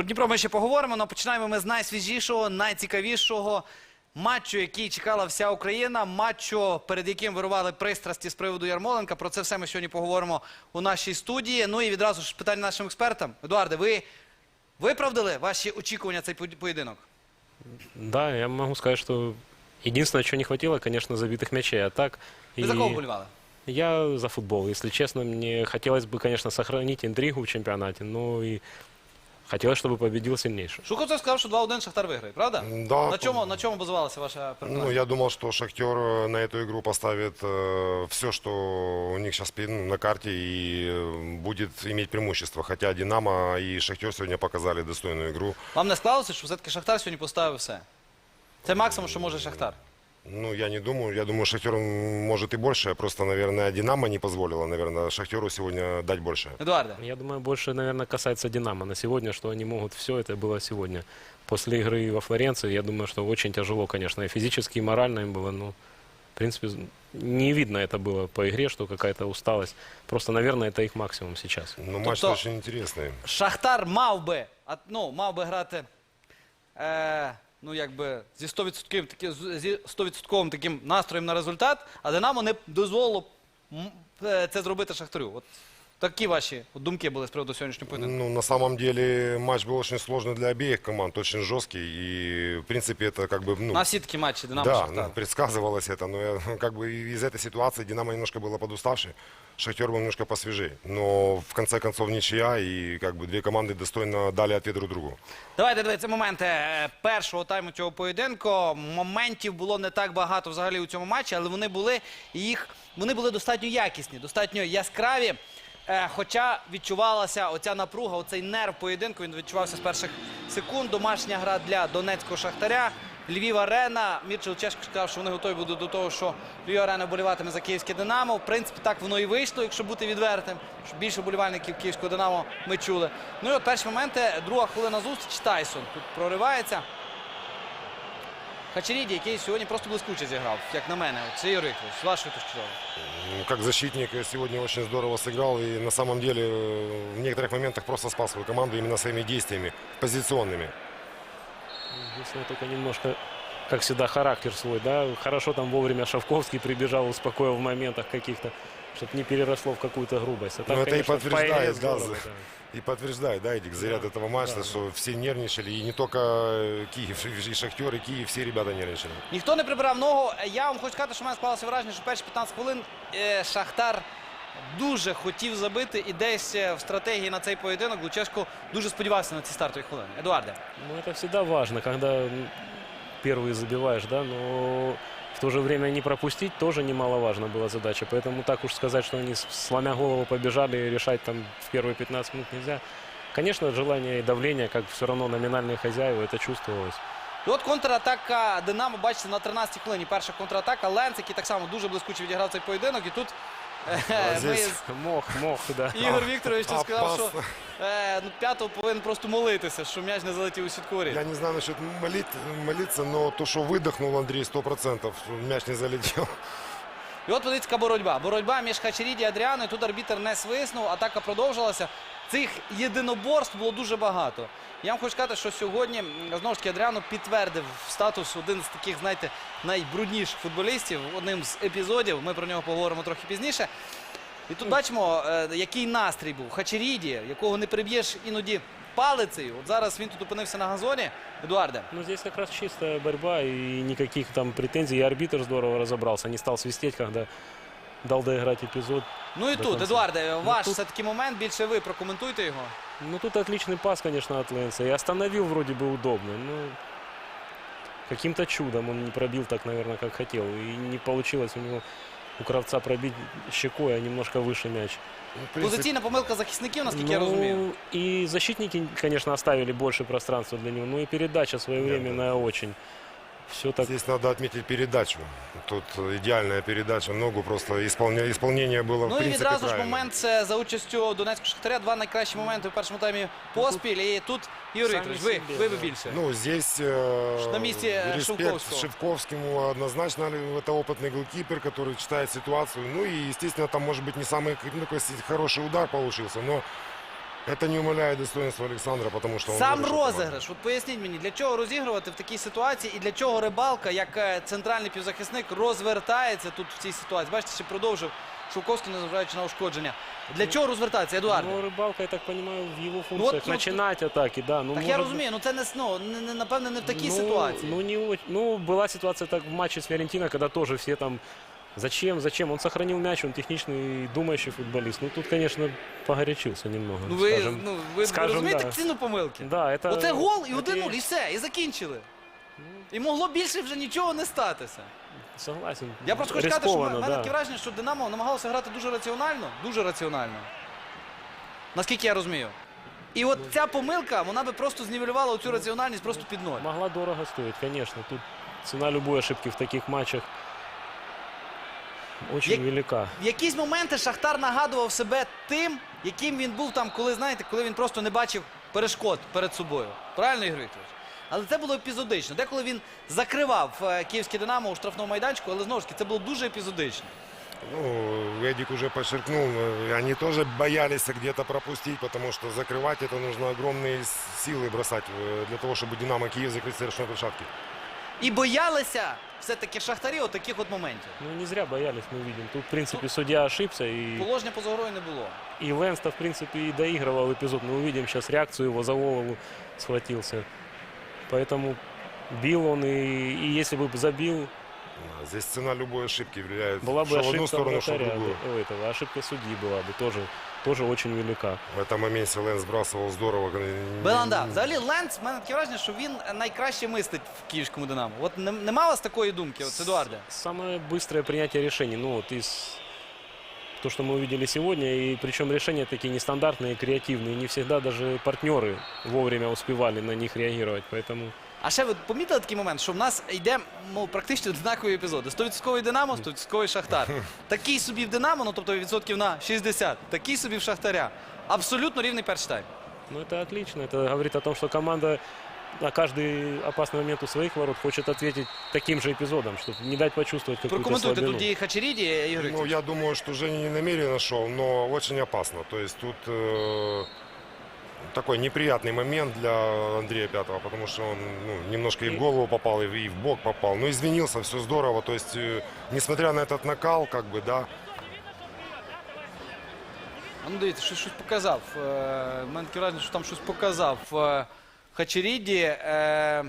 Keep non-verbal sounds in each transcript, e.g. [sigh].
Про Дніпро ми ще поговоримо, але починаємо ми з найсвіжішого, найцікавішого матчу, який чекала вся Україна. Матчу, перед яким вирували пристрасті з приводу Ярмоленка. Про це все ми сьогодні поговоримо у нашій студії. Ну і відразу ж питання нашим експертам. Едуарде, ви виправдали ваші очікування цей поєдинок? Да, я могу сказать, что единственное, чего не хватило, конечно, забитых мячей. А так... Ви за кого вболівали? Я за футбол, если честно. Мне хотелось бы, конечно, сохранить интригу в чемпионате, но и хотелось, чтобы победил сильнейший. Шуховцев сказав, що 2-1 Шахтар виграє, правда? Да. На чому, на чому базувалася ваша переконання? Ну, я думал, что Шахтер э, на эту игру поставит все, что у них сейчас на карте и э, будет иметь преимущество. Хотя Динамо и Шахтер сегодня показали достойную игру. Вам не склалося, що все-таки Шахтар сьогодні поставив все? Це максимум, що може Шахтар. Ну, я не думаю. Я думаю, Шахтер м, может и больше. Просто, наверное, Динамо не позволило, наверное, Шахтеру сегодня дать больше. Едуарде. Я думаю, больше, наверное, касается Динамо на сегодня, что они могут все это было сегодня. После игры во Флоренции, я думаю, что очень тяжело, конечно, и физически, и морально им было, но, в принципе, не видно это было по игре, что какая-то усталость. Просто, наверное, это их максимум сейчас. Но матч Тобто- очень интересный. Шахтар мав би, а, ну, мав би грати е, ну, якби, зі 100%, таки, зі 100% таким настроєм на результат, а Динамо не дозволило м, е, це зробити Шахтарю. От такі ваші от думки були з приводу сьогоднішнього поєдинку. Ну, на самом деле, матч был очень сложный для обеих команд, очень жесткий. И, в принципе, это как бы... Ну, На всі такі матчі Динамо Да, Шахтар. ну, предсказывалось это, но я, ну, [laughs] как бы из этой ситуации Динамо немножко было подуставший, Шахтер был немножко посвежее. Но в конце концов ничья, и как бы две команды достойно дали ответ друг другу. Давайте дивитися моменти е, першого тайму цього поєдинку. Моментів було не так багато взагалі у цьому матчі, але вони були і їх вони були достатньо якісні, достатньо яскраві. Е, Хоча відчувалася оця напруга, оцей нерв поєдинку. Він відчувався з перших секунд. Домашня гра для донецького шахтаря. Львів Арена. Мірчел Чешко сказав, що вони готові будуть до того, що Львів Арена вболіватиме за київське Динамо. В принципі, так воно і вийшло, якщо бути відвертим. Що більше вболівальників київського Динамо ми чули. Ну і от перші моменти, друга хвилина зустріч. Тайсон тут проривається. Хачеріді, який сьогодні просто блискуче зіграв, як на мене. От, Це Юрій Вікторович, з вашої точки зору. Ну, Как защитник э, сегодня очень здорово сыграл, и на самом деле э, в некоторых моментах просто спас свою команду именно своими действиями, позиционными. Единственное, только немножко, как всегда, характер свой, да. Хорошо там вовремя Шавковский прибежал, успокоил в моментах каких-то, чтобы не переросло в какую-то грубость. А так, Но Ну, это и конечно, в поигре подтверждает, да, здорово, за- да. и подтверждает, да, Эдик, заряд Да, этого матча, да, что все нервничали, и не только э, Киев, и Шахтер, [laughs] и Киев, все ребята нервничали. Ніхто не прибирав ногу. Я вам хочу сказати, що в мене склалося враження, що перші 15 хвилин е, Шахтар дуже хотів забити і десь е, в стратегії на цей поєдинок Лучешко дуже сподівався на ці стартові хвилини. Едуарде. Ну, это всегда важно, когда м, первый забиваешь, да, но в то же время не пропустить тоже немаловажно была задача. Поэтому так уж сказать, что они с- сломя голову побежали и решать там в первые 15 минут нельзя. Конечно, желание и давление, как все равно номинальные хозяева, это чувствовалось. І от контратака Динамо, бачите, на 13-й хвилині. Перша контратака. Ленц, який так само дуже блискуче відіграв цей поєдинок. І тут е, А ми здесь Мох, мох, да. Ігор Вікторович тут сказав, що Опасно. е, ну, п'ятого повинен просто молитися, що м'яч не залетів у сіткорі. Я не знаю насчет молит, молиться, но то, что выдохнул Андрей 100%, мяч не залетел. І от яка боротьба. Боротьба між Хачеріді і Адріаною. Тут арбітер не свиснув, атака продовжилася. Цих єдиноборств було дуже багато. Я вам хочу сказати, що сьогодні знову ж таки Адріано підтвердив статус один з таких, знаєте, найбрудніших футболістів. Одним з епізодів. Ми про нього поговоримо трохи пізніше. І тут бачимо, е, який настрій був. Хачеріді, якого не приб'єш іноді палицею. От зараз він тут опинився на газоні. Едуарде. Ну, здесь как раз чистая борьба и никаких там претензий. И арбитр здорово разобрался, не стал свистеть, когда дал доиграть эпизод. Ну і До тут, кінця. Едуарде, ваш тут- все-таки момент. Більше ви прокоментуйте його. Ну, тут отличный пас, конечно, от Лэнса. И остановил вроде бы удобно. Но каким-то чудом он не пробил так, наверное, как хотел. И не получилось у него у Кравца пробить щекой, а немножко выше мяч. Ну, Позиційна помилка захисників, наскільки я Ну, розумію. И защитники, конечно, оставили больше пространства для него. Ну и передача своевременная очень. Все так Здесь надо отметить передачу. Тут идеальная передача, ногу просто исполня- исполнение было в Ну і принципе відразу ж правильно. момент це за участю Донецького Шахтаря. Два найкращі моменти в першому таймі поспіль. І тут Юрій самі Вікторович, ви, собі, ви би да. більше. Ну, здесь э, На месте респект Шевковского. Шевковскому однозначно. Это опытный голкипер, который читает ситуацию. Ну и, естественно, там, может быть, не самый ну, такой с- хороший удар получился, но Это не умаляет достоинства Александра, потому что он... Сам выручил команду. розіграш. От поясніть мені, для чого розігрувати в такій ситуації і для чого рибалка, як е, центральний півзахисник, розвертається тут в цій ситуації. Бачите, ще продовжив Шовковський, незважаючи на ушкодження. Для чого розвертатися, Едуард? Ну, рыбалка, я так понимаю, в его функциях тут- начинать атаки, да. Ну, так может я быть- розумію, ну це не, с- ну, не, не, напевне не в такій ну, ситуації. Ну, не, оч- ну, была ситуация так в матче с Фиорентино, когда тоже все там Зачем, зачем? Он сохранил мяч, он техничный, думающий футболист. Ну, тут, конечно, погорячился немного. Ну ви, скажем. ну, ви скажем, розумієте да. ціну помилки? Да, это, Оце гол і это 1-0, я і все, і закінчили. І могло більше вже нічого не статися. Согласен. Я просто хочу сказати, що в Рискованно, мене да. таке враження, що Динамо намагалося грати дуже раціонально, дуже раціонально. Наскільки я розумію. І от ця помилка, вона би просто знівелювала цю раціональність просто під ноль. Могла дорого стоить, конечно. Тут цена любой ошибки в таких матчах очень Я- велика. В якісь моменти Шахтар нагадував себе тим, яким він був там, коли, знаєте, коли він просто не бачив перешкод перед собою. Правильно, Ігор Вікторович? Але це було епізодично. Деколи він закривав е, київське Динамо у штрафному майданчику, але знову ж таки це було дуже епізодично. Ну, Эдик уже подчеркнул, э, они тоже боялись где-то пропустить, потому что закрывать это нужно огромные силы бросать э, для того, чтобы Динамо Киев закрыть совершенно площадки. І боялися все-таки шахтарі от таких от моментів. Ну, не зря боялись, мы видим. Тут, в принципе, судья ошибся. И, Положення поза грою не було. и Лэнс-то, в принципе, и доигрывал эпизод. Мы увидим сейчас реакцию его за голову схватился. Поэтому бил он, и, и если бы забил, А Здесь цена любой ошибки влияет была бы что в одну ошибка сторону, что в вратаря, другую. да, этого, ошибка судьи была бы тоже, тоже очень велика. В этом моменте Лэнс сбрасывал здорово. Беланда, взагалі Ленц, в мене таке враження, що він найкраще мистить в київському Динамо. От не- нема у вас такої думки, от Едуарде? Самое быстрое принятие решений. Ну, вот из то, что мы увидели сегодня, и причем решения такие нестандартные, креативные. Не всегда даже партнеры вовремя успевали на них реагировать. Поэтому А ще ви помітили такий момент, що в нас йде мов, практично однакові епізоди. 100% Динамо, 100% Шахтар. Такий собі в Динамо, ну тобто відсотків на 60, такий собі в Шахтаря. Абсолютно рівний перший тайм. ну, это отлично. Это говорит о том, что команда на каждый опасный момент у своих ворот хочет ответить таким же эпизодом, чтобы не дать почувствовать какую-то Прокоментуйте слабину. тут дії Хачеріді, Ігор Ну, Вікторович. я думаю, что Женя не намеренно шел, но очень опасно. То есть тут э, такой неприятный момент для Андрея Пятого, потому что он ну, немножко и в голову попал, и в, и в бок попал. Но извинился, все здорово. То есть, э, несмотря на этот накал, как бы, да, А ну дивіться, щось, щось показав. Е, в мене таке враження, що там щось показав е, Хачеріді. Е,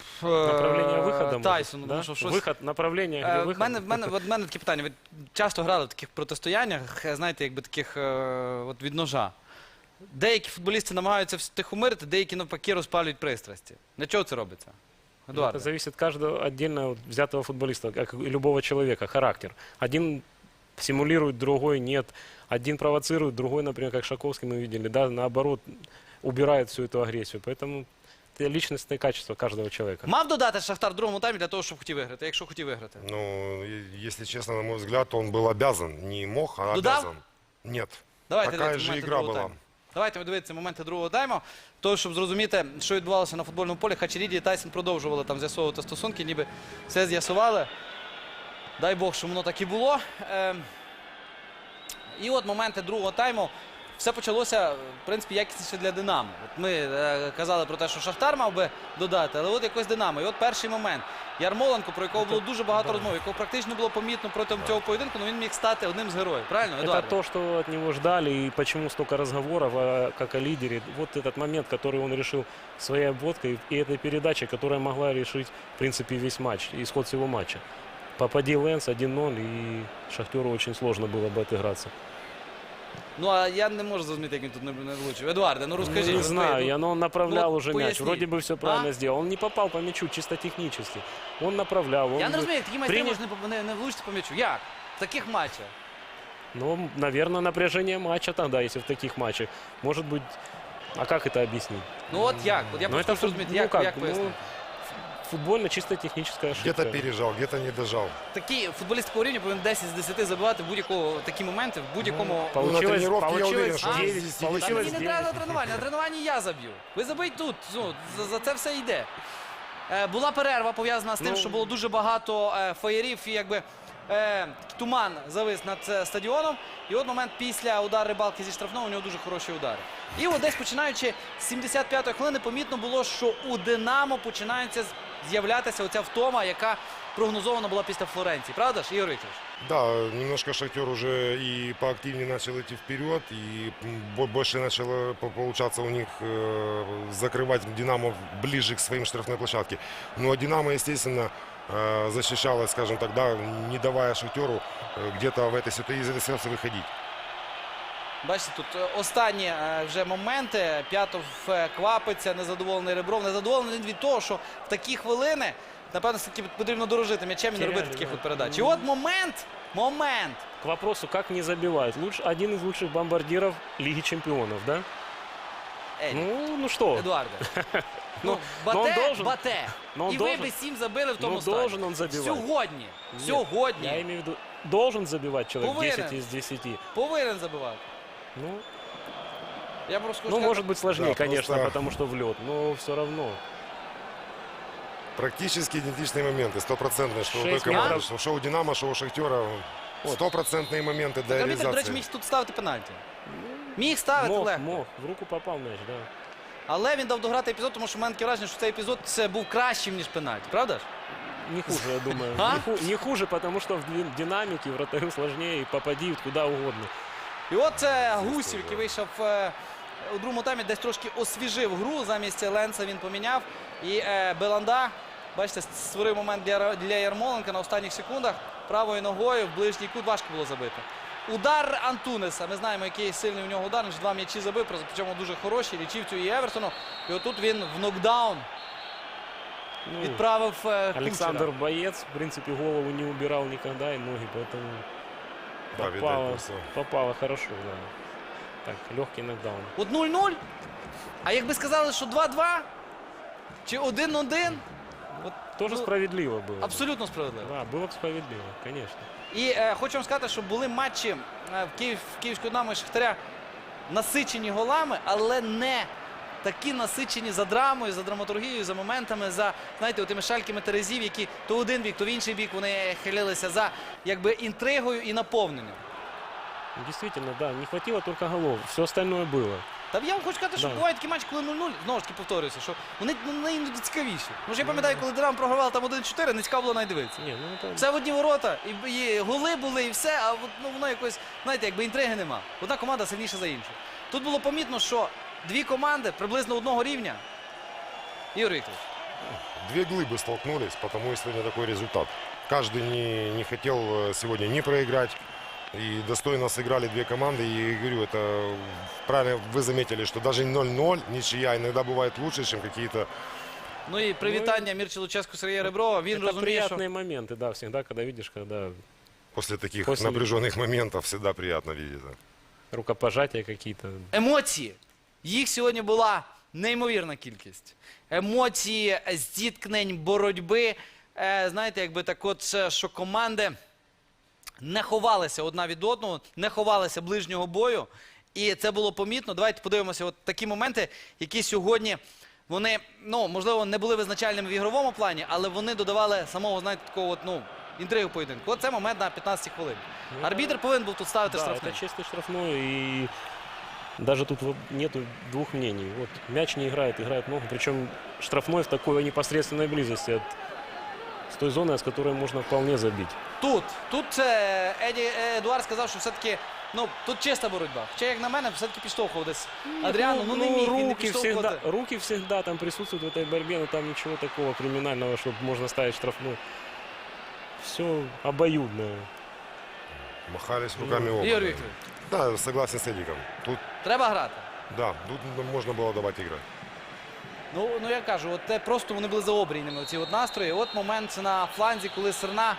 ф- Направление выхода. может, Тайсону. да? ну, що щось- Выход, направление, Е, где В выход. мене, в, мене, от в мене таке питання. Ви часто грали в таких протистояннях, е, знаєте, якби таких е, от від ножа. Деякі футболісти намагаються втихомирити, деякі навпаки розпалюють пристрасті. Для чого це робиться? Ну, Едуард. Это зависит от каждого отдельно вот взятого футболиста, как и любого человека, характер. Один симулирует, другой нет. Один провоцирует, другой, например, как Шаковский мы видели, да, наоборот, убирает всю эту агрессию. Поэтому это личностные качества каждого человека. Мав додати Шахтар в другому таймі для того, щоб хотів виграти, якщо хотів виграти. ну, и- если честно, на мой взгляд, он был обязан. Не мог, а Дудав? обязан. Нет. Давайте Такая дивитися же моменти игра другого была. тайму. Давайте ми дивитися моменти другого тайму. Того, щоб зрозуміти, що відбувалося на футбольному полі, Хачеріді і Тайсон продовжували там з'ясовувати стосунки, ніби все з'ясували. Дай Бог, що воно так і було. Ем, І от моменти другого тайму Все почалося, в принципі, якісніше для Динамо. От ми е, казали про те, що Шахтар мав би додати, але от якось Динамо. І от перший момент. Ярмоленко, про якого було дуже багато розмов, якого практично було помітно протягом цього поєдинку, але він міг стати одним з героїв. Правильно, Это Едуарде? то, что от него ждали и почему столько разговоров а, как о лидере. Вот этот момент, который он решил своей обводкой и этой передачей, которая могла решить, в принципе, весь матч, исход всего матча. Попади Лэнс 1-0, и Шахтеру очень сложно было бы отыграться. Ну а я не можу зрозуміти, як він тут не, не влучив. Едуарде, ну розкажіть. не розкажіть. знаю, я, но он направлял ну, уже мяч. поясни. Вроде бы все правильно А? сделал. Он не попал по мячу чисто технически. Он направлял. Он Я не бы розумію, як такі майстри принял- можуть не, не, не влучити по м'ячу. Як? В таких матчах. Ну, наверное, напряжение матча тогда, если в таких матчах. Может быть, а как это объяснить? Ну от як? От я Ну, просто это хочу фут- розуміти, ну, як, как, як ну, пояснити. Футбольно чисто техническая ошибка. Где-то пережал, где-то не дожал. Такий футболіст такого рівня повинен 10 з 10 забивати будь-якого такі моменти в будь-якому. Ну, Получилось, тренировке я уверен, получилось что он 9, здесь Та мені не треба на тренування, на тренуванні я заб'ю. Ви забийте тут. Ну, за, за це все йде. Е, була перерва пов'язана з тим, Ну, що було дуже багато е, феєрів і якби е, туман завис над е, стадіоном. І от момент після удару рибалки зі штрафного у нього дуже хороші удари. І от десь починаючи з 75-ї хвилини, помітно було, що у Динамо починається з'являтися оця втома, яка прогнозована була після Флоренції. Правда ж, Ігор Вікторович? Да, немножко Шахтер уже и поактивнее начал идти вперед, и м, бо- больше начало по- получаться у них э, закрывать Динамо ближе к своим штрафной площадке. Ну а Динамо, естественно, э, защищалась, скажем так, да, не давая Шахтеру э, где-то в этой ситуации, из этой ситуации выходить. Бачите, тут е, останні е, вже моменти. П'ятов е, квапиться, незадоволений Ребров. Незадоволений він від того, що в такі хвилини, напевно, все-таки потрібно дорожити м'ячем і не робити таких от передач. І от момент, момент. К вопросу, как не забивают. Луч, один из лучших бомбардиров Лиги Чемпионов, да? Ель, Ну, ну что? Едуарде. [laughs] Ну, Ну, он бате, должен. бате. Но он І ви должен. би сім забили в тому Ну, стані. должен он забивать. Сьогодні. Нет, Сьогодні. Я имею в виду, должен забивать человек Уверен. 10 из 10. Повинен забивати. Ну, Я просто хочу ну сказати, может быть сложнее, Да, конечно, просто- потому что в лед, но все равно. Практически идентичные моменты, стопроцентные, что у той Шесть команды, метров. что, что у Динамо, что у Шахтера. Вот. Стопроцентные моменты для Арбітр, до речі, реализации. міг тут ставити пенальті. Міг ставити Мог, легко. мог. В руку попал мяч, да. Але він дав дограти епізод, тому що в мене таке враження, що цей епізод це був кращим, ніж пенальті. Правда ж? Не хуже, я думаю. А? Не, ху- не хуже, потому что в ди- динамике вратарю сложнее и попади куда угодно. І от це Гусів, який вийшов е, у другому таймі, десь трошки освіжив гру. Замість Ленса він поміняв. І е, Беланда, бачите, створив момент для, для Ярмоленка на останніх секундах. Правою ногою в ближній кут важко було забити. Удар Антунеса. Ми знаємо, який сильний у нього удар. Він ж два м'ячі забив, причому дуже хороші. Лічівцю і Евертону. І отут він в нокдаун Ну, відправив е, Александр Кучера. Боец, в принципе, голову не убирал никогда и ноги, поэтому попало, просто. попало хорошо, да. Так, легкий нокдаун. От 0-0. А якби сказали, що 2-2 чи 1-1, от, Тоже ну, справедливо было. бы. абсолютно справедливо. Да, было бы справедливо, конечно. І е, хочу вам сказати, що були матчі е, в, Київ, в Київського Динамо і Шахтаря насичені голами, але не такі насичені за драмою, за драматургією, за моментами, за знаєте, тими шальками терезів, які то один бік, то в інший бік вони хилилися за якби інтригою і наповненням. Действительно, да, не хватило только голов. Все остальное было. Та я вам хочу сказати, що Да. бувають такі матчі, коли 0-0, знову ж таки повторююся, що вони ну, іноді цікавіші. Ну ж я пам'ятаю, коли Динамо програвав там 1-4, не цікаво було навіть дивитися. Не, ну это... Все в одні ворота, і, і голи були, і все, а от, ну, воно якось, знаєте, якби інтриги нема. Одна команда сильніша за іншу. Тут було помітно, що дві команди приблизно одного рівня. Ігор Вікторович, Две глыбы столкнулись, потому и сегодня такой результат. Каждый не, не хотел э, сегодня не проиграть. И достойно сыграли две команды. И говорю, это правильно вы заметили, что даже 0-0, ничья иногда бывает лучше, чем какие-то ну і привітання Мірчі Луческу Сергія Реброва. Він это розуміє, що приятные моменты, да, всегда, когда видишь, когда после таких После- напряженных моментов всегда приятно видеть. это. рукопожатия какие-то. емоції. Їх сьогодні була неймовірна кількість. Емоції, зіткнень, боротьби. Е, знаєте, якби так от, що команди не ховалися одна від одного, не ховалися ближнього бою. І це було помітно. Давайте подивимося, от такі моменти, які сьогодні вони, ну, можливо, не були визначальними в ігровому плані, але вони додавали самого, знаєте, такого от, ну, інтригу поєдинку. От це момент на 15 хвилин. Ну, Арбітр повинен був тут ставити Да, штрафний. это честный штрафной, и даже тут вот нету двух мнений. Вот мяч не играет, играет ногу, причем штрафной в такой непосредственной близости от с той зоны, с которой можно вполне забить. Тут, тут е, Еді е, Едуард сказав, що все-таки ну, тут чиста боротьба. Хоча, як на мене, все-таки підштовхував десь. Адріану, ну, не міг він не руки всегда, підштовхувати. руки всегда там присутствуют в этой борьбе, но там ничего такого криминального, чтобы можно ставить штрафной. Все обоюдно. Махались руками оба. Ігор Вікторович, Да, согласен с Эдиком. Тут, треба грати. да, тут можно было давать играть. Ну, ну я кажу, от те просто вони були заобрійними, ці от настрої. От момент на фланзі, коли Серна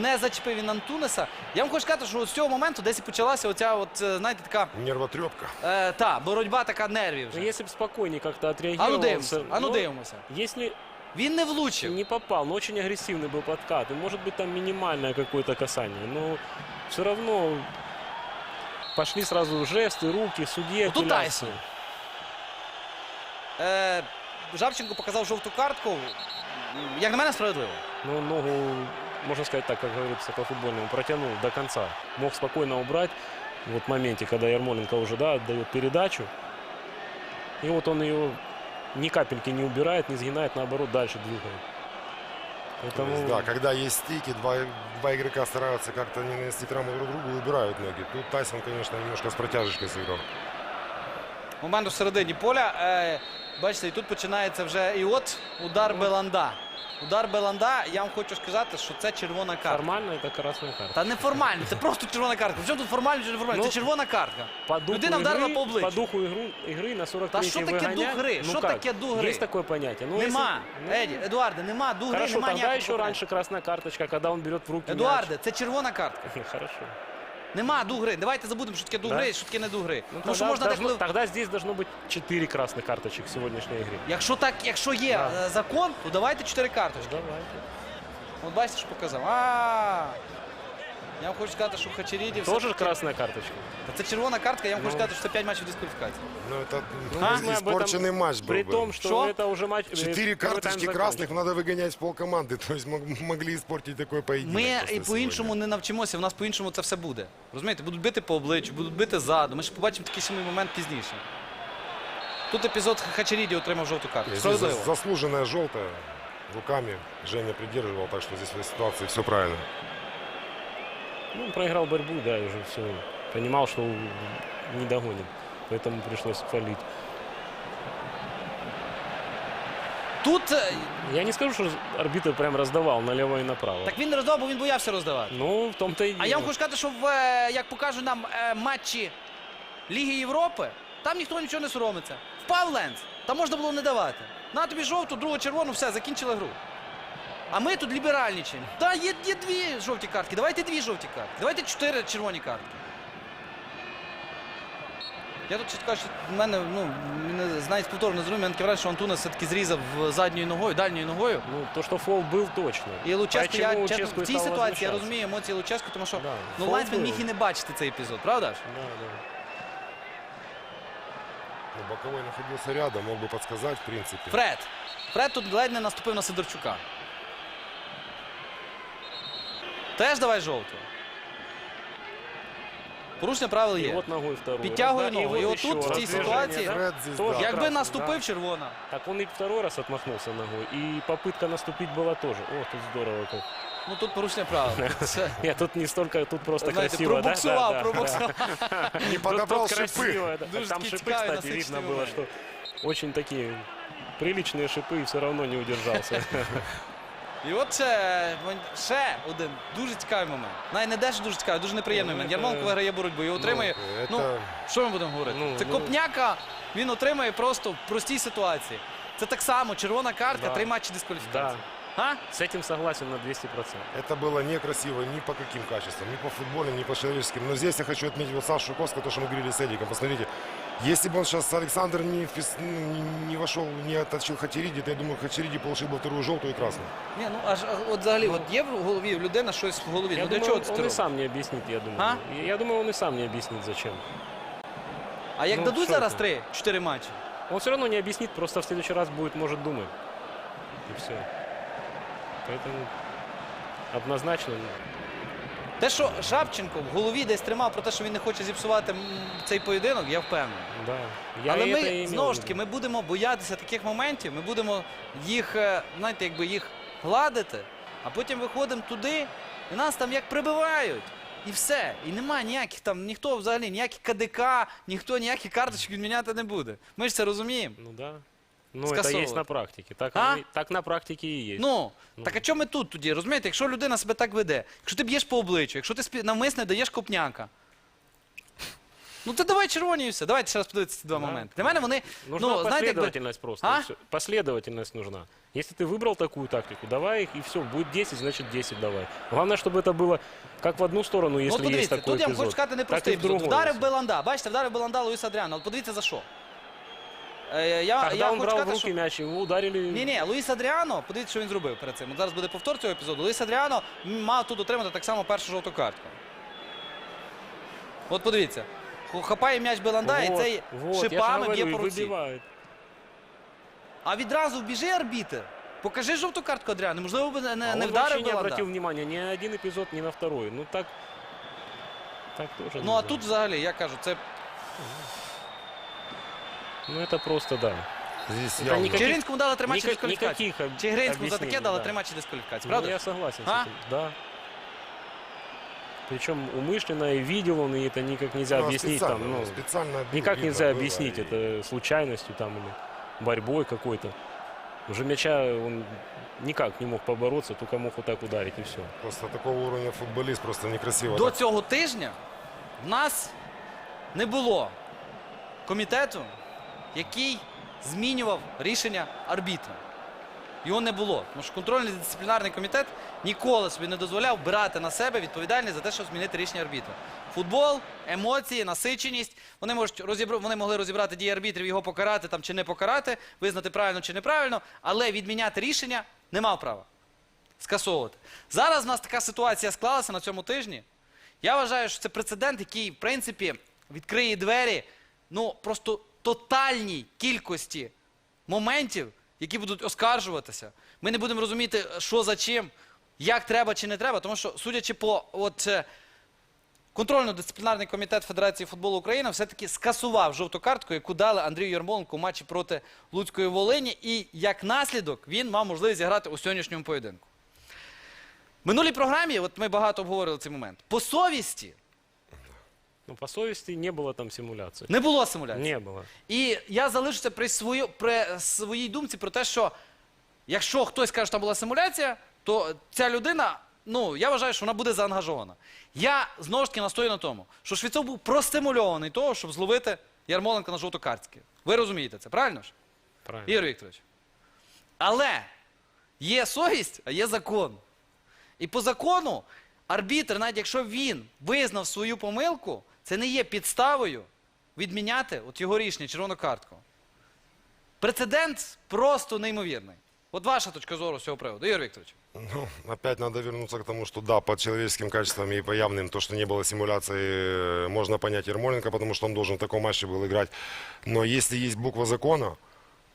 не зачепив він Антунеса. Я вам хочу сказати, що з цього моменту десь і почалася оця, от, е, знаєте, така Нервотрепка. е, та, боротьба така нервів. Но Вже. если бы спокойнее как-то А отреагировал... ну дивимося, Сер- а ну но дивимося. Если Він не влучив. не попал, но очень агрессивный был подкат. И может быть там минимальное какое-то касание. Но все равно пошли сразу жесты, руки, судье. Ну, тут. Тайсон. Е, Жабченко показав жовту картку. Як на мене, справедливо. Ну, ногу, можно сказать так, как говорится по-футбольному, протянул до конца. Мог спокойно убрать. Вот в моменте, когда Ярмоленко уже да, отдает передачу. И вот он ее ни капельки не убирает, не сгинает, наоборот, дальше двигает. То Поэтому... есть, да, когда есть стики, два, два игрока стараются как-то не нанести травму друг другу и убирают ноги. Тут Тайсон, конечно, немножко с протяжечкой сыграл. Момент у середині поля. Е, бачите, і тут починається вже і от удар Беланда. Удар Беланда, я вам хочу сказати, що це червона картка. Формально это красная карта. Та не формально, це просто червона картка. Причому тут формально чи не формально? Ну, це червона картка. По духу, Людина вдарила игры, по обличчю. по духу игру, игры на 43 Та що таке дух гри? Ну Що как? таке дух гри? Есть такое понятие. Ну, Нема. если- ну, Еді, Едуарде, нема дугри, Хорошо, нема тогда ніякого еще поняття. раньше красная карточка, когда он берет в руки мяч. Едуарде, це червона картка. [laughs] Хорошо. Нема дугри. Давайте забудемо, що таке дугри, Да? і що таке не дугри. Ну, Тому що тогда, можна должно- так. тогда здесь должно быть 4 красных карточек в сегодняшней игре. Якщо так, якщо є Да. е, закон, то давайте чотири карточки. Давайте. От бачите, що показав. А. Я вам хочу сказати, що в Хачеріді все. Тоже красная карточка. Та Це червона картка, я вам хочу Ну. сказати, що це 5 матчів дискваліфікації. Ну, это Ну, ну, мы об этом- испорченный матч был При бы. том, что Шо? это уже матч... э, Четыре первый тайм карточки закончен. красных надо выгонять с полкоманды. [laughs] То есть мог- могли испортить такой поединок. Ми просто і по-іншому сегодня. не навчимося, в нас по-іншому це все буде. Розумієте, будуть бити по обличчю, будуть бити ззаду. Ми ж побачимо такий самий момент пізніше. Тут епізод Хачеріді отримав жовту картку. Здесь Справедливо. за- заслуженная желтая. Руками Женя придерживал, так что здесь в этой ситуации все правильно. Ну, проиграл борьбу, да, и уже все. Понимал, что не догонит. Поэтому пришлось фалить. Тут е, Я не скажу, что арбитр прям раздавал налево и направо. так він не роздавав, бо він боявся роздавати. Ну, в том-то и А я вам хочу сказати, що в, е, як покажуть нам е, матчі Ліги Європи, там ніхто нічого не соромиться. Впав Ленц, там можна було не давати. На тобі жовту, другу червону, все, закінчили гру. А ми тут ліберальничаємо. Так, є, є дві жовті картки. Давайте дві жовті картки. Давайте чотири червоні картки. Я тут чітко, що в мене, ну, мене, знають повторно зрозумів, мене таке враження, що Антунес все-таки зрізав задньою ногою, дальньою ногою. Ну, то, что фол был, точно. І Луческо, я Почему чесно, Луческо в цій стал ситуації я возмущаться? розумію емоції Луческо, тому що Да, ну, фол Лайнсмен был. міг і не бачити цей епізод, правда ж? Да, да. Ну, боковой находился рядом, мог бы подсказать, в принципе. Фред. Фред тут ледь не наступив на Сидорчука. Теж давай жовту. Порушення правил И є. вот ногой второй. Підтягує раз, да, ногу. І вот от еще тут, в раз цій движение, ситуації, да? Фред здесь, Тоже да. Якби красный, наступив да. червона. Так он и второй раз отмахнулся ногой. И попытка наступить была тоже. О, тут здорово как. Ну тут порушення правил. [laughs] Це, Я тут не столько, тут просто знаєте, красиво, да? пробуксував, да, да, пробуксував. Не Тут- [laughs] подобрал тут шипы. красиво, да. Дуже Там такий шипы, цікавий кстати, видно насичений было, момент. что очень такие приличные шипы, и все равно не удержался. [laughs] І от ще, ще один дуже цікавий момент. Навіть не дещо дуже цікавий, дуже неприємний Ну, момент. це- Ярмоленко виграє боротьбу і отримує. это- Ну, що ми будемо говорити? Ну, Це ну. Копняка, він отримує просто в простій ситуації. Це так само, червона картка, Да. три матчі дискваліфікації. Да, А? с этим согласен на 200%. Это было некрасиво ни по каким качествам, ни по футбольным, ни по человеческим. Но здесь я хочу отметить вот Сашу Шуковского, то, что мы говорили с Эдиком. Посмотрите, если бы он сейчас, Александр, не, впис- ну, не- не вошел, не отточил Хачериди, то я думаю, Хачериди получил бы вторую желтую и красную. Ні, ну аж а, от взагалі, от є в голові у людини щось в голові. Я ну для думаю, чого он, це он ти и робиш? сам не объяснит, я думаю. А? И Я думаю, он и сам не объяснит, зачем. А як Ну, дадуть що зараз ти? три, чотири матчі? Он все равно не объяснит, просто в следующий раз будет, может, думать. И все. Поэтому однозначно Те, що Шапченко в голові десь тримав про те, що він не хоче зіпсувати цей поєдинок, я впевнений. Да. Я Але ми знову ж таки ми будемо боятися таких моментів, ми будемо їх, е, знаєте, якби їх гладити, а потім виходимо туди, і нас там як прибивають. І все. І немає ніяких там, ніхто взагалі, ніяких КДК, ніхто ніякі карточки відміняти не буде. Ми ж це розуміємо. Ну да. Ну, это Скасовывать. есть на практике. Так, А? оно и- так на практике и есть. Ну, так а чому ми тут тоді? Розумієте, якщо людина себе так веде, якщо ти б'єш по обличчю, якщо ти спі- навмисне даєш копняка. Ну то давай червоні і все. Давайте ще раз подивитися ці два Да. моменти. Для мене вони, Нужна ну, знаєте, якби, последовательность просто. А? и всё. Последовательность нужна. Если ты выбрал такую тактику, давай их, и все. Будет 10, значит 10 давай. Главное, чтобы это было как в одну сторону, Ну, если от есть подивіться, такой тут я вам эпизод, хочу сказати так непростий и в епізод. другой. Вдарив Беланда. Бачите, вдарив Беланда Луїс Адріано. От подивіться за що. Е, я, Когда я он хочу брал в руки що... мяч, его ударили. Ні, ні, Луїс Адріано, подивіться, що він зробив перед цим. От зараз буде повтор цього епізоду. Луїс Адріано мав тут отримати так само першу жовту картку. От подивіться. Хапає м'яч Беланда і Вот, цей вот, шипами б'є по руці. А відразу біжи арбітер Покажи жовту картку Адріану. Можливо, би не, А не, он вдарив не би обратил внимания ни на один эпизод, ни на второй. Ну так, так тоже Ну а нельзя. тут взагалі, я кажу, це Ну это просто, да. Здесь Это явно- никаких- Чигиринському дали три матчі Никак- дискваліфікації. никаких об- Чигиринському за таке объяснений, дали да. три матчі дискваліфікації, Ну, правда? я согласен А? с этим, да. Причем умышленно и видел он, и это никак нельзя Ну, а объяснить специально, там, ну, специально отбил, никак видно нельзя было, объяснить и- это случайностью там или борьбой какой-то. Уже мяча он никак не мог побороться, только мог вот так ударить и все. Просто такого уровня футболист просто некрасиво. До так. цього тижня в нас не було комітету, який змінював рішення арбітра. Його не було. Тому що контрольний дисциплінарний комітет ніколи собі не дозволяв брати на себе відповідальність за те, щоб змінити рішення арбітра. Футбол, емоції, насиченість. Вони можуть розібра... вони могли розібрати дії арбітрів, його покарати там чи не покарати, визнати правильно чи неправильно, але відміняти рішення не мав права скасовувати. Зараз в нас така ситуація склалася на цьому тижні. Я вважаю, що це прецедент, який, в принципі, відкриє двері ну, просто тотальній кількості моментів, які будуть оскаржуватися. Ми не будемо розуміти, що за чим, як треба чи не треба, тому що, судячи по от, е, контрольно-дисциплінарний комітет Федерації футболу України все-таки скасував жовту картку, яку дали Андрію Ярмоленку у матчі проти Луцької Волині, і як наслідок він мав можливість зіграти у сьогоднішньому поєдинку. В минулій програмі, от ми багато обговорили цей момент. По совісті Но по совести не было там симуляции. не було симуляції. Не было. І я залишуся при, свою, при своїй думці про те, що якщо хтось каже, що там була симуляція, то ця людина, ну я вважаю, що вона буде заангажована. Я знову ж таки настою на тому, що Швіцов був простимульований того, щоб зловити Ярмоленка на жовту картки. Ви розумієте це, правильно ж? Правильно. Ігор Вікторович. Але є совість, а є закон. І по закону арбітр, навіть якщо він визнав свою помилку, це не є підставою відміняти от його рішення, червону картку. Прецедент просто неймовірний. От ваша точка зору з цього приводу, Ігор Вікторович. Ну, опять надо вернуться к тому, что да, по человеческим качествам и по явным, то, что не было симуляции, э, можно понять Ермоленко, потому что он должен в таком матче был играть. Но если есть буква закона,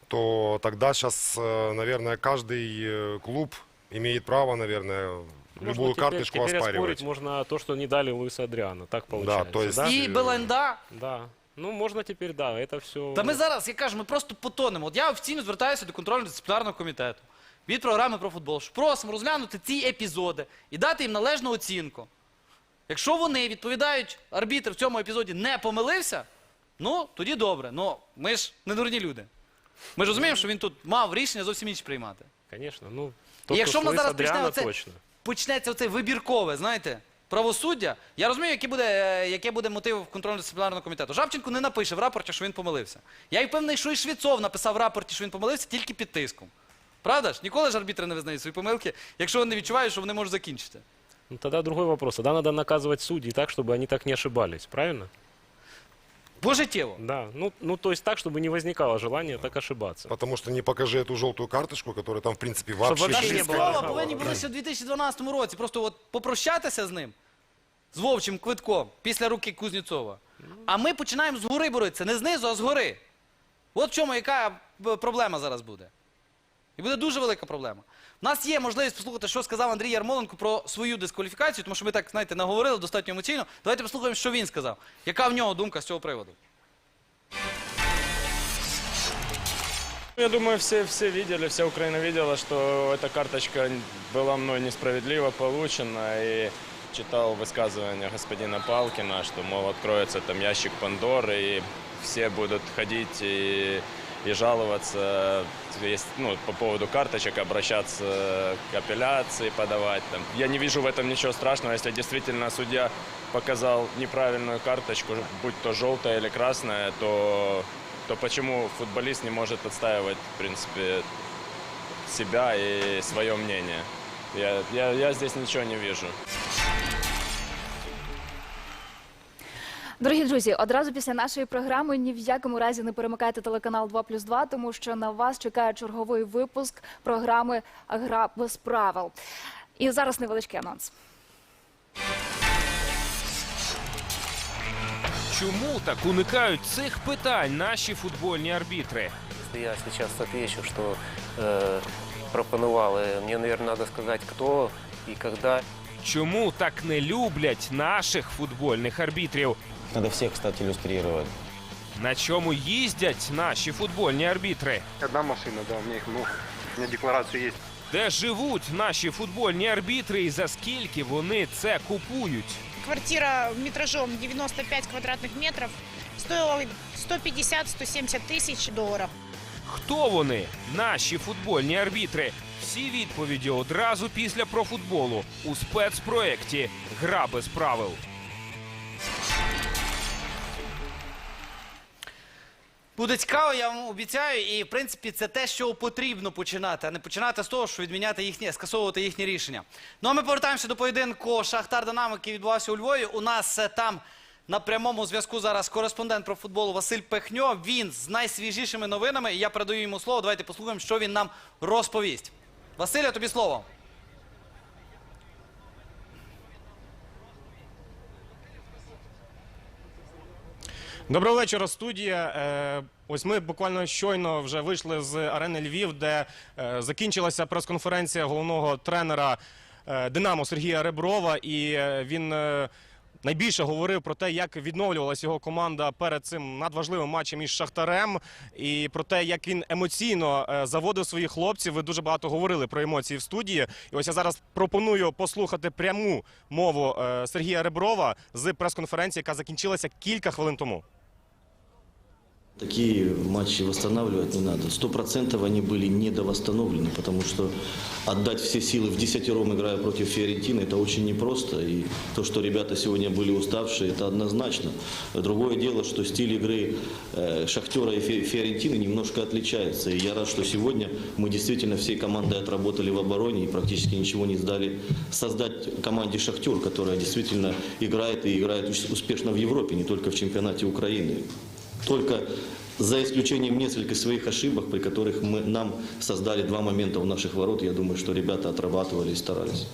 то тогда сейчас, э, наверное, каждый э, клуб имеет право, наверное, Можно любую теперь- карточку теперь оспаривать. оспорить можно то, что не дали Луиса Адриана. Так получается. то есть- да? І Беленда. Да. Ну, можно теперь, да, это все... Та ми зараз, я кажу, ми просто потонемо. От я офіційно звертаюся до контрольно-дисциплінарного комітету від програми про футбол. що Просимо розглянути ці епізоди і дати їм належну оцінку. Якщо вони відповідають, арбітр в цьому епізоді не помилився, ну тоді добре. Ну ми ж не дурні люди. Ми ж розуміємо, що він тут мав рішення зовсім інші приймати. Конечно, ну, І якщо нас зараз Адриана, почне оце, точно. Почнеться оце вибіркове, знаєте, правосуддя, я розумію, який буде, е, яке буде мотив контрольно-дисциплінарного комітету. Жабченко не напише в рапорті, що він помилився. Я й впевнений, що і Швіцов написав в рапорті, що він помилився тільки під тиском. Правда ж? Ніколи ж арбітри не визнають свої помилки, якщо вони відчувають, що вони можуть закінчити. Ну, тогда другой вопрос. Тогда надо наказывать судей так, чтобы они так не ошибались, правильно? Пожиттєво. Да. Ну, ну, то есть так, чтобы не возникало желания так ошибаться. Потому что не покажи эту желтую карточку, которая там, в принципе, вообще... вообще не. Швецова карточки. повинні були ще в 2012 році. Просто от попрощатися з ним, з вовчим квитком, після руки Кузнєцова. А ми починаємо згори боротися, не знизу, а згори. От в чому яка е, проблема зараз буде. І буде дуже велика проблема. У нас є можливість послухати, що сказав Андрій Ярмоленко про свою дискваліфікацію, тому що ми так, знаєте, наговорили достатньо емоційно. Давайте послухаємо, що він сказав. Яка в нього думка з цього приводу? Я думаю, все, все видели, вся Украина видела, что эта карточка была мной несправедливо получена. И читал высказывание господина Палкина, что, мол, откроется там ящик Пандоры, и все будут ходить и, и жаловаться есть, ну, по поводу карточек, обращаться к апелляции, подавать. Там. Я не вижу в этом ничего страшного, если действительно судья показал неправильную карточку, будь то желтая или красная, то то почему футболист не может отстаивать, в принципе, себя и свое мнение? Я, я, я здесь ничего не вижу. Дорогі друзі, одразу після нашої програми ні в якому разі не перемикайте телеканал 2 плюс 2, тому що на вас чекає черговий випуск програми Гра без правил. І зараз невеличкий анонс. Чому так уникають цих питань наші футбольні арбітри? Я сейчас отвечу, что э, пропонували. Мне, наверное, надо сказать, кто и когда. Чому так не люблять наших футбольних арбітрів? Надо всех, кстати, иллюстрировать. На чому їздять наші футбольні арбітри? Одна машина, да, у меня их много. У меня декларация есть. Де живуть наші футбольні арбітри і за скільки вони це купують? Квартира метражом 95 квадратных метров стоила 150-170 тысяч долларов. Хто вони? Наші футбольні арбітри. Всі відповіді одразу після профутболу у спецпроєкті Гра без правил. Буде цікаво, я вам обіцяю, і в принципі це те, що потрібно починати, а не починати з того, що відміняти їхні, скасовувати їхні рішення. Ну а ми повертаємося до поєдинку Шахтар Динамо, який відбувався у Львові. У нас е, там на прямому зв'язку зараз кореспондент про футбол Василь Пехньо. Він з найсвіжішими новинами. І я передаю йому слово. Давайте послухаємо, що він нам розповість. Василя, тобі слово. Доброго вечора, студія. Е, Ось ми буквально щойно вже вийшли з арени Львів, де е, закінчилася прес-конференція головного тренера е, Динамо Сергія Реброва. І він найбільше говорив про те, як відновлювалася його команда перед цим надважливим матчем із Шахтарем, і про те, як він емоційно заводив своїх хлопців. Ви дуже багато говорили про емоції в студії. І ось я зараз пропоную послухати пряму мову Сергія Реброва з прес-конференції, яка закінчилася кілька хвилин тому. Такие матчи восстанавливать не надо. Сто процентов они были недовосстановлены, потому что отдать все силы в десятером, играя против Фиорентины, это очень непросто. И то, что ребята сегодня были уставшие, это однозначно. Другое дело, что стиль игры э, Шахтера и Фиорентины немножко отличается. И я рад, что сегодня мы действительно всей командой отработали в обороне и практически ничего не сдали создать команде Шахтер, которая действительно играет и играет ус- успешно в Европе, не только в чемпионате Украины. Только за исключением нескольких своих ошибок, при которых мы, нам создали два момента у наших ворот, я думаю, что ребята отрабатывали и старались.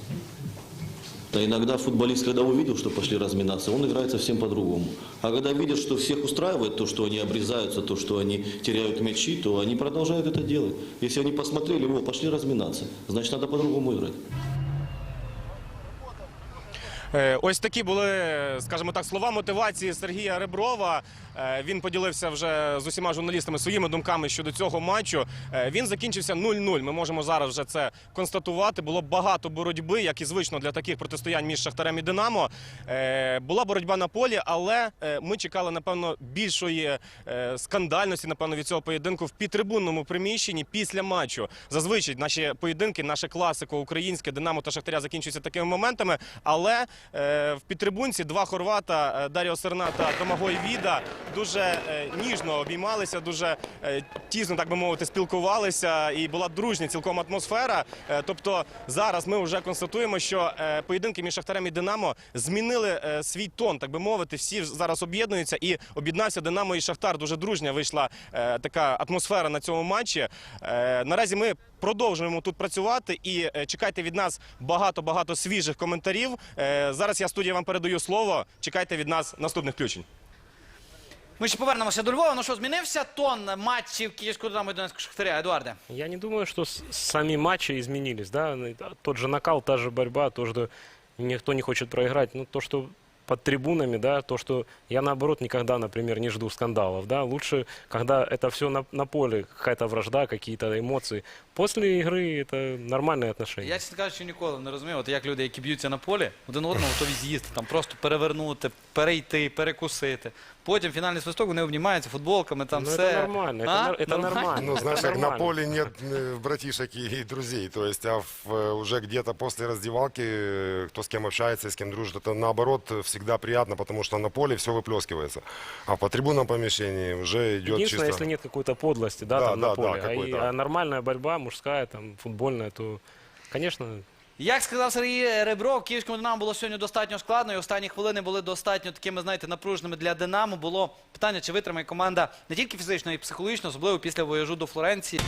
Да иногда футболист, когда увидел, что пошли разминаться, он играет совсем по-другому. А когда видят, что всех устраивает то, что они обрезаются, то, что они теряют мячи, то они продолжают это делать. Если они посмотрели, о, пошли разминаться, значит, надо по-другому играть. Е, Ось такі були, скажімо так, слова мотивації Сергія Реброва. Е, Він поділився вже з усіма журналістами своїми думками щодо цього матчу. Е, Він закінчився 0-0. Ми можемо зараз вже це констатувати. Було багато боротьби, як і звично для таких протистоянь між Шахтарем і Динамо. Була боротьба на полі, але ми чекали, напевно, більшої скандальності, напевно, від цього поєдинку в підтрибунному приміщенні після матчу. Зазвичай наші поєдинки, наше класико українське Динамо та Шахтаря закінчуються такими моментами. Але в підтрибунці два хорвата е, Даріо Серна та Домагой Віда дуже е, ніжно обіймалися, дуже е, тісно, так би мовити, спілкувалися, і була дружня цілком атмосфера. Е, тобто зараз ми вже констатуємо, що е, поєдинки між Шахтарем і Динамо змінили е, свій тон, так би мовити. Всі зараз об'єднуються і об'єднався Динамо і Шахтар. Дуже дружня вийшла е, така атмосфера на цьому матчі. Е, наразі ми продовжуємо тут працювати і е, чекайте від нас багато-багато свіжих коментарів. Е, зараз я студія вам передаю слово. Чекайте від нас наступних включень. Ми ще повернемося до Львова. Ну що, змінився тон матчів Київського Динамо і Донецького Шахтаря, Едуарде? Я не думаю, что с- сами матчи изменились, да, да, тот же накал, та же борьба, то, что никто не хочет проиграть, ну, то, что под трибунами, да, то, что я, наоборот, никогда, например, не жду скандалов, да, лучше, когда это все на, на поле, какая-то вражда, какие-то эмоции. После игры это нормальные отношения. Я, чесно кажучи, ніколи не розумів, от як люди, які б'ються на полі, один одного готові з'їсти, там просто перевернути, перейти, перекусити. Потім фінальний свисток, вони обнімаються футболками, там Ну, все. это нормально, это, А? нор- это нормально. Ну, знаешь, это как на нормально. поле нет э, братишек и, и друзей. То есть, а в, э, уже где-то после раздевалки, э, кто с кем общается, с кем дружит, это наоборот э, всегда приятно, потому что на поле все выплескивается. А по трибунном помещении уже идет Единственное, чисто... если нет какой-то подлости, да, Да, там да, на да, поле. а, и- какой-то. а нормальная борьба, мужская, там, футбольная, то, конечно, як сказав Сергій Ребров, київському Динамо було сьогодні достатньо складно, і останні хвилини були достатньо такими, знаєте, напруженими для Динамо. Було питання, чи витримає команда не тільки фізично, а й психологічно, особливо після вояжу до Флоренції.